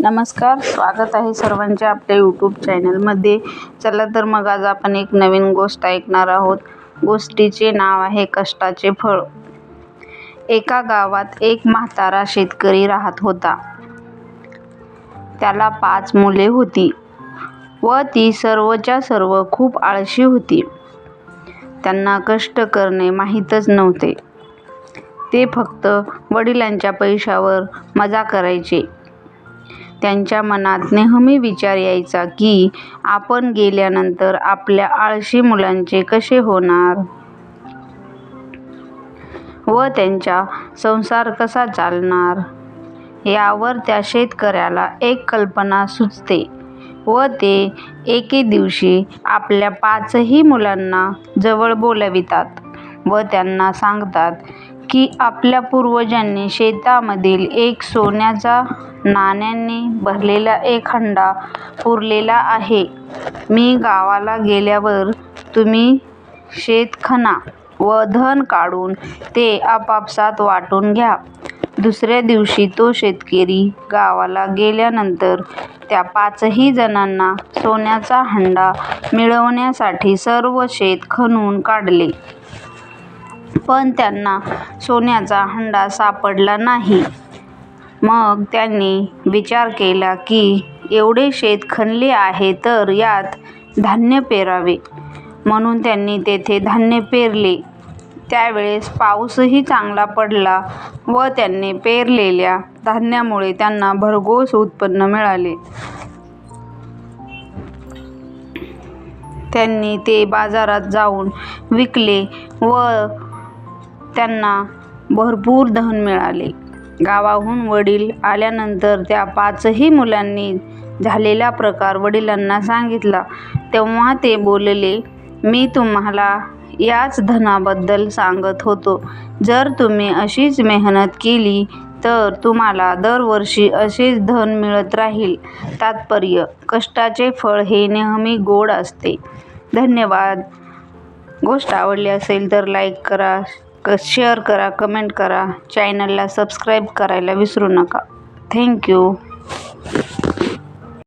नमस्कार स्वागत आहे सर्वांचे आपल्या यूट्यूब चॅनलमध्ये चला तर मग आज आपण एक नवीन गोष्ट ऐकणार आहोत. गोष्टीचे नाव आहे कष्टाचे फळ. एका गावात एक म्हातारा शेतकरी राहत होता. त्याला पाच मुले होती व ती सर्वच्या सर्व खूप आळशी होती. त्यांना कष्ट करणे माहीतच नव्हते. ते फक्त वडिलांच्या पैशावर मजा करायचे. त्यांच्या मनात नेहमी विचार यायचा की आपण गेल्यानंतर आपल्या आळशी मुलांचे कसे होणार? व त्यांचा संसार कसा चालणार? यावर त्या शेतकऱ्याला एक कल्पना सुचते व ते एके दिवशी आपल्या पाचही मुलांना जवळ बोलावितात व त्यांना सांगतात की आपल्या पूर्वजांनी शेतामधील एक सोन्याचा नाण्यांनी भरलेला एक हंडा पुरलेला आहे. मी गावाला गेल्यावर तुम्ही शेतखणा व धन काढून ते आपापसात वाटून घ्या. दुसऱ्या दिवशी तो शेतकरी गावाला गेल्यानंतर त्या पाचही जणांना सोन्याचा हंडा मिळवण्यासाठी सर्व शेत खणून काढले. पण त्यांना सोन्याचा हंडा सापडला नाही. मग त्यांनी विचार केला की एवढे शेत खणले आहे तर यात धान्य पेरावे. म्हणून त्यांनी तेथे धान्य पेरले. त्यावेळेस पाऊसही चांगला पडला व त्यांनी पेरलेल्या धान्यामुळे त्यांना भरघोस उत्पन्न मिळाले. त्यांनी ते बाजारात जाऊन विकले व त्यांना भरपूर धन मिळाले. गावाहून वडील आल्यानंतर त्या पाचही मुलांनी झालेला प्रकार वडिलांना सांगितला. तेव्हा ते बोलले मी तुम्हाला याच धनाबद्दल सांगत होतो. जर तुम्ही अशीच मेहनत केली तर तुम्हाला दरवर्षी असेच धन मिळत राहील. तात्पर्य कष्टाचे फळ हे नेहमी गोड असते. धन्यवाद. गोष्ट आवडली असेल तर लाईक करा. क शेअर करा कमेंट करा. चॅनलला सबस्क्राईब करायला विसरू नका. थँक्यू